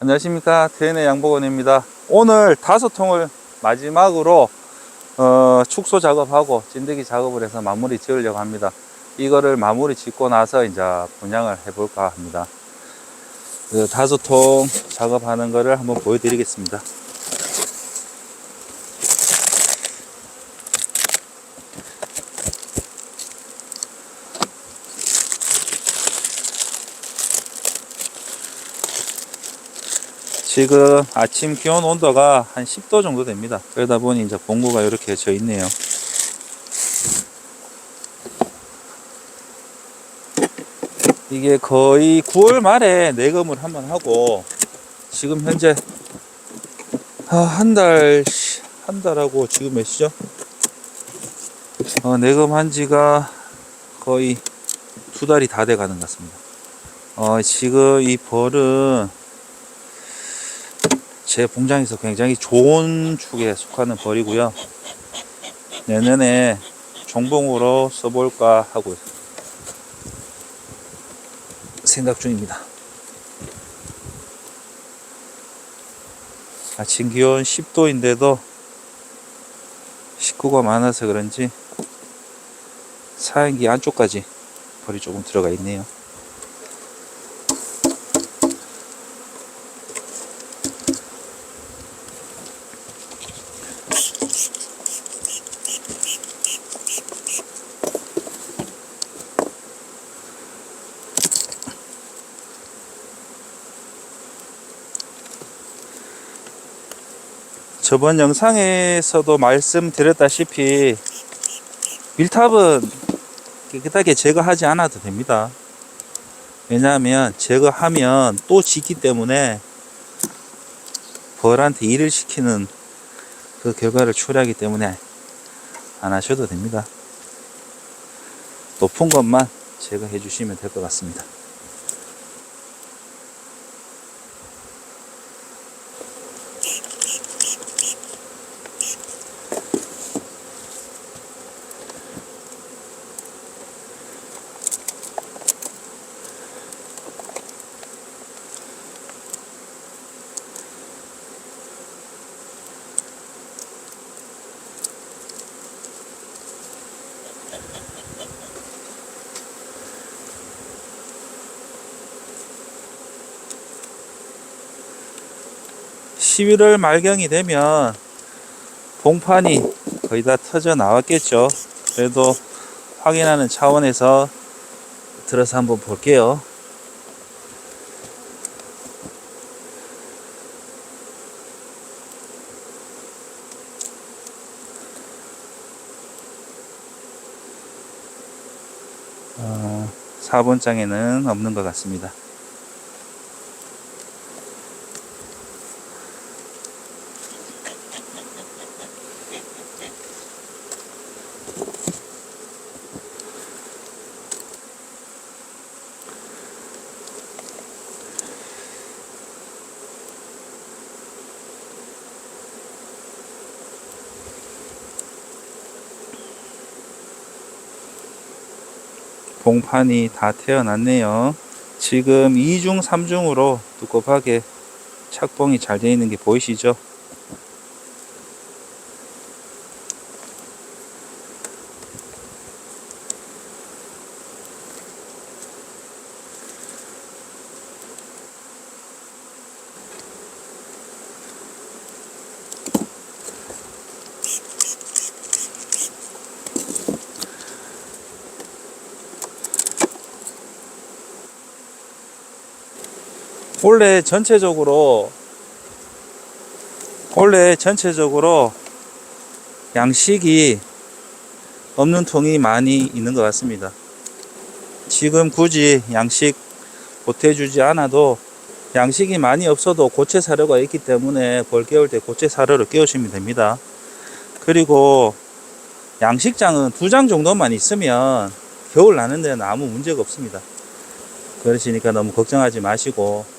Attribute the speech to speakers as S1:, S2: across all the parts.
S1: 안녕하십니까. 대인의 양복원입니다. 오늘 다섯 통을 마지막으로 어, 축소 작업하고 찐득이 작업을 해서 마무리 지으려고 합니다. 이거를 마무리 짓고 나서 이제 분양을 해볼까 합니다. 그 다섯 통 작업하는 거를 한번 보여드리겠습니다 지금 아침 기온 온도가 한 10도 정도 됩니다. 그러다 보니 이제 봉구가 이렇게 져 있네요. 이게 거의 9월 말에 내검을 한번 하고 지금 현재 아, 한 달, 한 달하고 지금 몇 시죠? 어, 내검 한 지가 거의 두 달이 다 돼 가는 것 같습니다. 어, 지금 이 벌은 제 봉장에서 굉장히 좋은 축에 속하는 벌이고요. 내년에 종봉으로 써볼까 하고 생각 중입니다. 아침 기온 10도인데도 식구가 많아서 그런지 사양기 안쪽까지 벌이 조금 들어가 있네요. 저번 영상에서도 말씀드렸다시피 밀탑은 깨끗하게 제거하지 않아도 됩니다. 왜냐하면 제거하면 또 짖기 때문에 벌한테 일을 시키는 그 결과를 초래하기 때문에 안 하셔도 됩니다. 높은 것만 제거해 주시면 될 것 같습니다. 11월 말경이 되면 봉판이 거의 다 터져 나왔겠죠. 그래도 확인하는 차원에서 들어서 한번 볼게요. 어, 4번 장에는 없는 것 같습니다. 봉판이 다 태어났네요. 지금 2중, 3중으로 두껍하게 착봉이 잘 되어 있는 게 보이시죠? 원래 전체적으로 원래 전체적으로 양식이 없는 통이 많이 있는 것 같습니다. 지금 굳이 양식 보태주지 않아도 양식이 많이 없어도 고체 사료가 있기 때문에 벌 깨울 때 고체 사료를 깨우시면 됩니다. 그리고 양식장은 두 장 정도만 있으면 겨울 나는 데는 아무 문제가 없습니다. 그러시니까 너무 걱정하지 마시고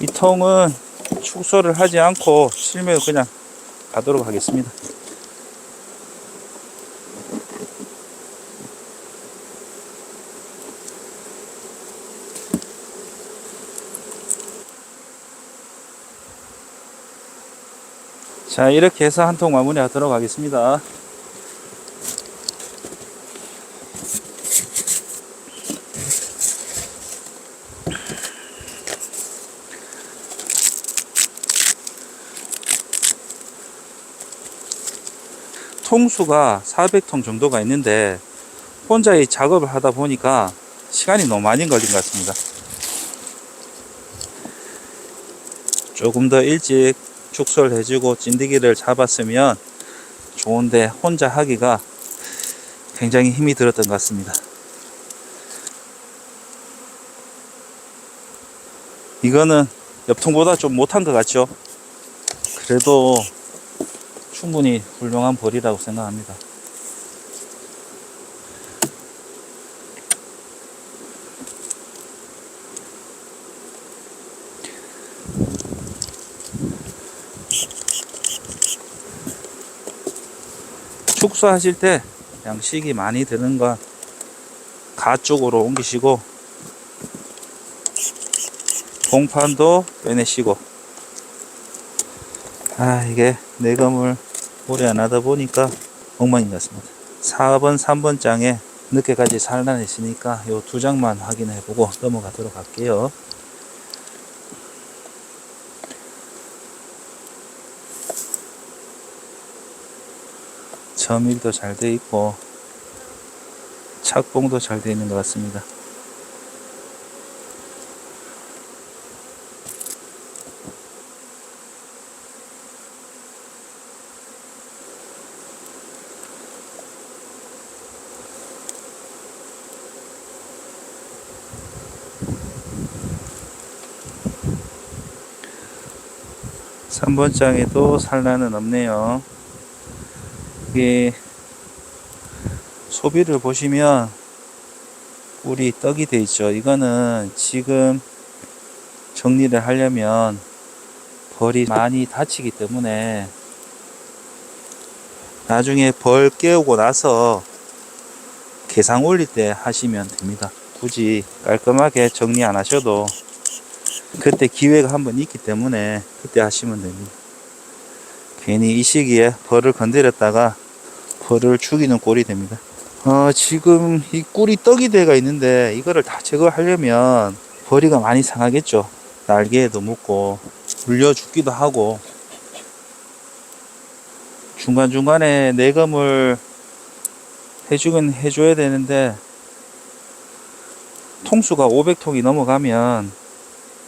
S1: 이 통은 축소를 하지 않고 실매로 그냥 가도록 하겠습니다. 자 이렇게 해서 한 통 마무리 하도록 하겠습니다. 통수가 400통 정도가 있는데 혼자 이 작업을 하다 보니까 시간이 너무 많이 걸린 것 같습니다. 조금 더 일찍 축소를 해주고 찐득이를 잡았으면 좋은데 혼자 하기가 굉장히 힘이 들었던 것 같습니다. 이거는 옆통보다 좀 못한 것 같죠? 그래도 충분히 훌륭한 벌이라고 생각합니다. 축소하실 때 양식이 많이 드는 건 가 쪽으로 옮기시고 봉판도 빼내시고 아 이게 내검을 오래 안 하다 보니까 엉망인 것 같습니다 4번 3번 장에 늦게까지 살란했으니까 요 두 장만 확인해 보고 넘어가도록 할게요 점일도 잘 돼 있고 착봉도 잘 돼 있는 것 같습니다. 삼번 장에도 산란은 없네요. 이게 소비를 보시면 꿀이 떡이 돼 있죠. 이거는 지금 정리를 하려면 벌이 많이 다치기 때문에 나중에 벌 깨우고 나서 개상 올릴 때 하시면 됩니다. 굳이 깔끔하게 정리 안 하셔도 그때 기회가 한 번 있기 때문에 그때 하시면 됩니다. 괜히 이 시기에 벌을 건드렸다가 벌을 죽이는 꼴이 됩니다. 어, 지금 이 꿀이 떡이 돼가 있는데 이거를 다 제거하려면 벌이가 많이 상하겠죠. 날개에도 묻고 물려 죽기도 하고 중간중간에 내검을 해주긴 해줘야 되는데 통수가 500통이 넘어가면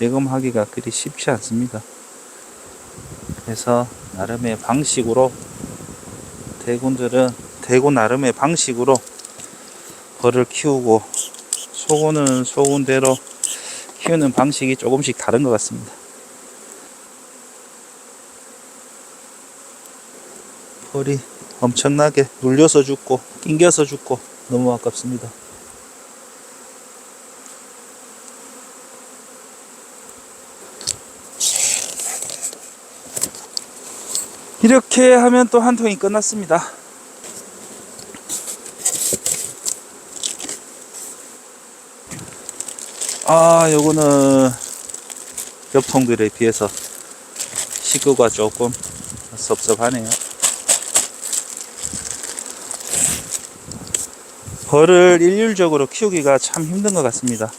S1: 내검하기가 그리 쉽지 않습니다. 그래서 나름의 방식으로 대군들은 대군 나름의 방식으로 벌을 키우고 소고는 소군대로 키우는 방식이 조금씩 다른 것 같습니다. 벌이 엄청나게 눌려서 죽고 낑겨서 죽고 너무 아깝습니다. 이렇게 하면 또 한 통이 끝났습니다. 아, 요거는 옆 통들에 비해서 식구가 조금 섭섭하네요. 벌을 일률적으로 키우기가 참 힘든 것 같습니다.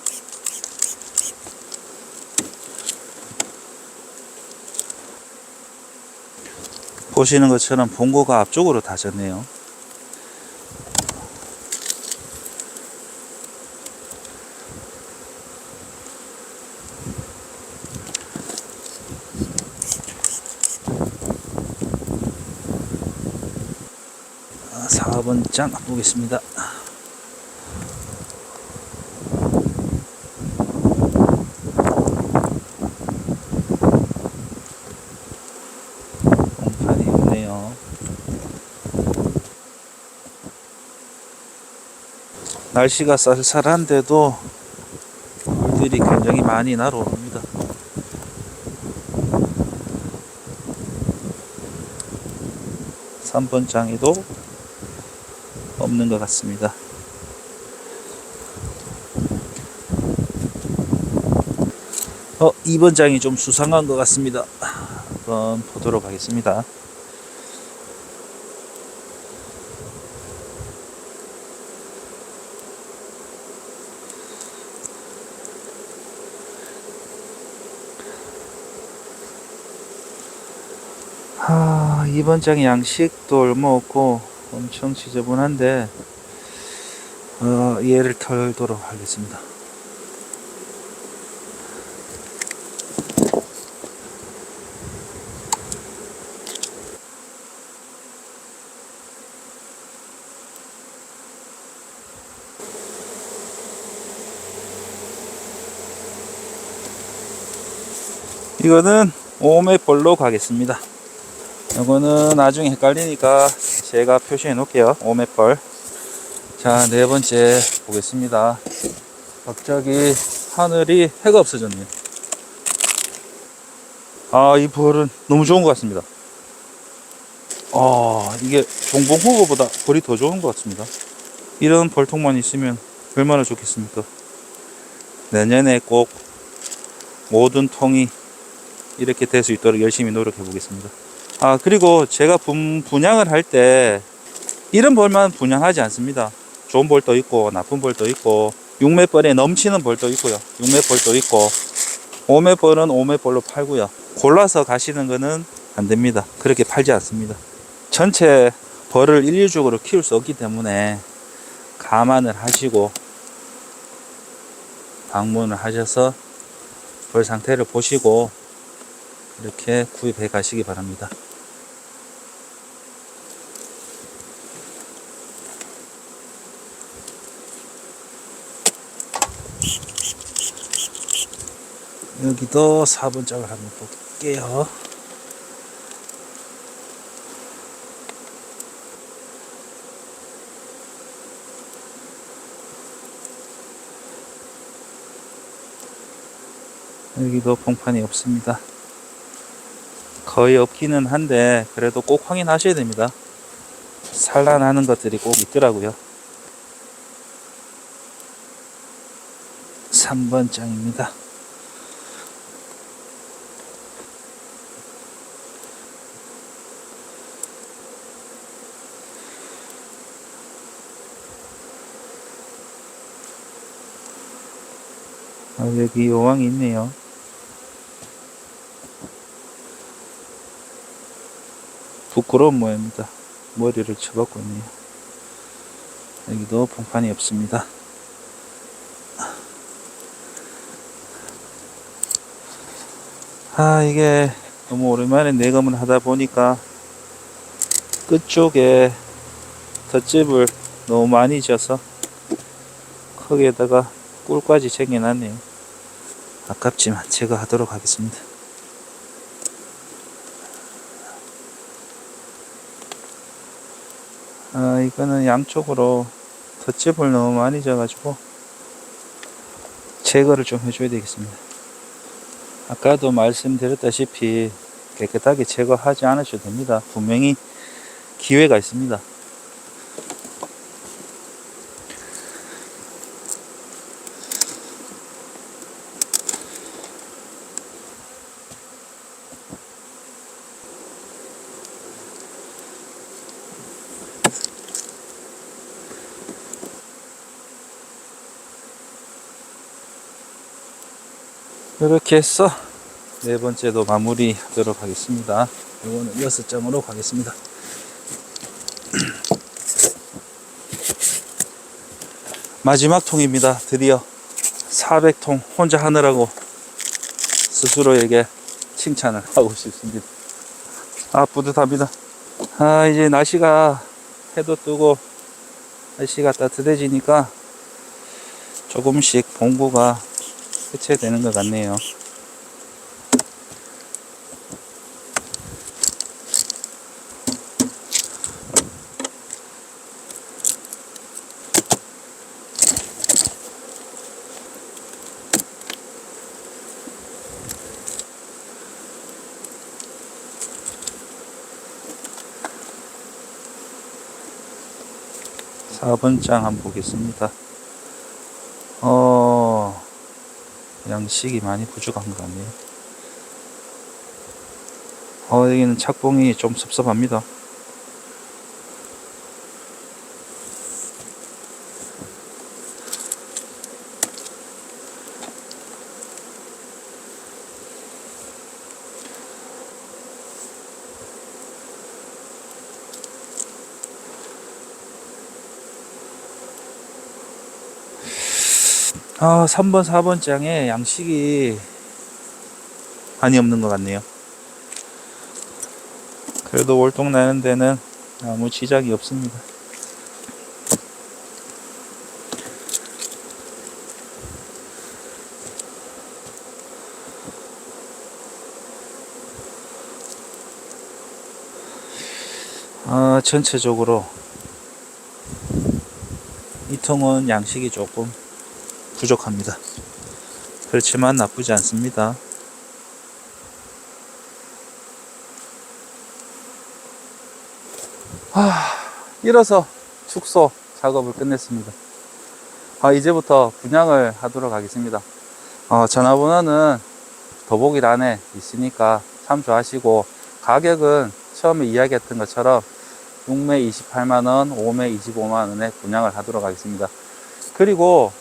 S1: 보시는 것처럼 봉고가 앞쪽으로 다졌네요. 아, 4번 장 보겠습니다. 공판이 없네요. 날씨가 쌀쌀한데도 물들이 굉장히 많이 날아옵니다. 삼번 장에도 없는 것 같습니다. 어, 2번 장이 좀 수상한 것 같습니다. 한번 보도록 하겠습니다. 이번 장에 양식도 얼마 없고 엄청 지저분한데 어, 얘를 털도록 하겠습니다. 이거는 오메볼로 가겠습니다. 이거는 나중에 헷갈리니까 제가 표시해 놓을게요. 오메벌. 자, 네 번째 보겠습니다. 갑자기 하늘이 해가 없어졌네요. 아, 이 벌은 너무 좋은 것 같습니다. 아, 이게 종봉 호거보다 벌이 더 좋은 것 같습니다. 이런 벌통만 있으면 얼마나 좋겠습니까? 내년에 꼭 모든 통이 이렇게 될 수 있도록 열심히 노력해 보겠습니다. 아, 그리고 제가 분, 분양을 할 때 이런 벌만 분양하지 않습니다. 좋은 벌도 있고 나쁜 벌도 있고 육매벌에 넘치는 벌도 있고요. 육매벌도 있고 오매벌은 오매벌로 팔고요. 골라서 가시는 거는 안 됩니다. 그렇게 팔지 않습니다. 전체 벌을 일률적으로 키울 수 없기 때문에 감안을 하시고 방문을 하셔서 벌 상태를 보시고 이렇게 구입해 가시기 바랍니다. 여기도 4번 짝을 한번 볼게요. 여기도 봉판이 없습니다. 거의 없기는 한데 그래도 꼭 확인하셔야 됩니다. 산란하는 것들이 꼭 있더라고요. 3번 장입니다. 아, 여기 여왕이 있네요. 부끄러운 모양입니다. 머리를 쳐박고 있네요. 여기도 봉판이 없습니다. 아, 이게 너무 오랜만에 내검을 하다 보니까 끝쪽에 덧집을 너무 많이 져서 거기에다가 꿀까지 챙겨놨네요. 아깝지만 제거하도록 하겠습니다. 아, 이거는 양쪽으로 덧집을 너무 많이 져가지고 제거를 좀 해줘야 되겠습니다. 아까도 말씀드렸다시피 깨끗하게 제거하지 않으셔도 됩니다. 분명히 기회가 있습니다. 이렇게 해서 네 번째도 마무리 하도록 하겠습니다. 이거는 여섯 점으로 가겠습니다. 마지막 통입니다. 드디어 400통 혼자 하느라고 스스로에게 칭찬을 하고 싶습니다. 아, 뿌듯합니다. 아, 이제 날씨가 해도 뜨고 날씨가 따뜻해지니까 조금씩 봉구가 해체되는 것 같네요. 사번장 한번 보겠습니다. 어, 양식이 많이 부족한 것 같네요. 어, 여기는 착봉이 좀 섭섭합니다. 아, 3번, 4번 장에 양식이 많이 없는 것 같네요. 그래도 월동 나는 데는 아무 지장이 없습니다. 아, 전체적으로 이 통은 양식이 조금 부족합니다. 그렇지만 나쁘지 않습니다. 아, 이어서 축소 작업을 끝냈습니다. 아, 이제부터 분양을 하도록 하겠습니다. 어, 전화번호는 더보기란에 있으니까 참조하시고 가격은 처음에 이야기했던 것처럼 6매 28만원, 5매 25만원에 분양을 하도록 하겠습니다. 그리고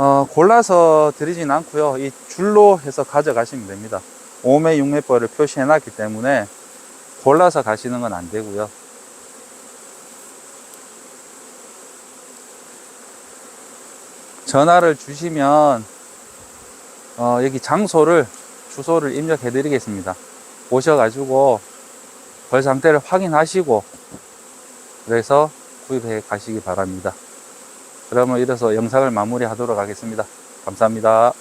S1: 어, 골라서 드리진 않고요. 이 줄로 해서 가져가시면 됩니다. 5매, 6매 벌을 표시해 놨기 때문에 골라서 가시는 건 안 되고요. 전화를 주시면 어, 여기 장소를 주소를 입력해 드리겠습니다. 오셔가지고 벌 상태를 확인하시고 그래서 구입해 가시기 바랍니다. 그러면 이래서 영상을 마무리하도록 하겠습니다. 감사합니다.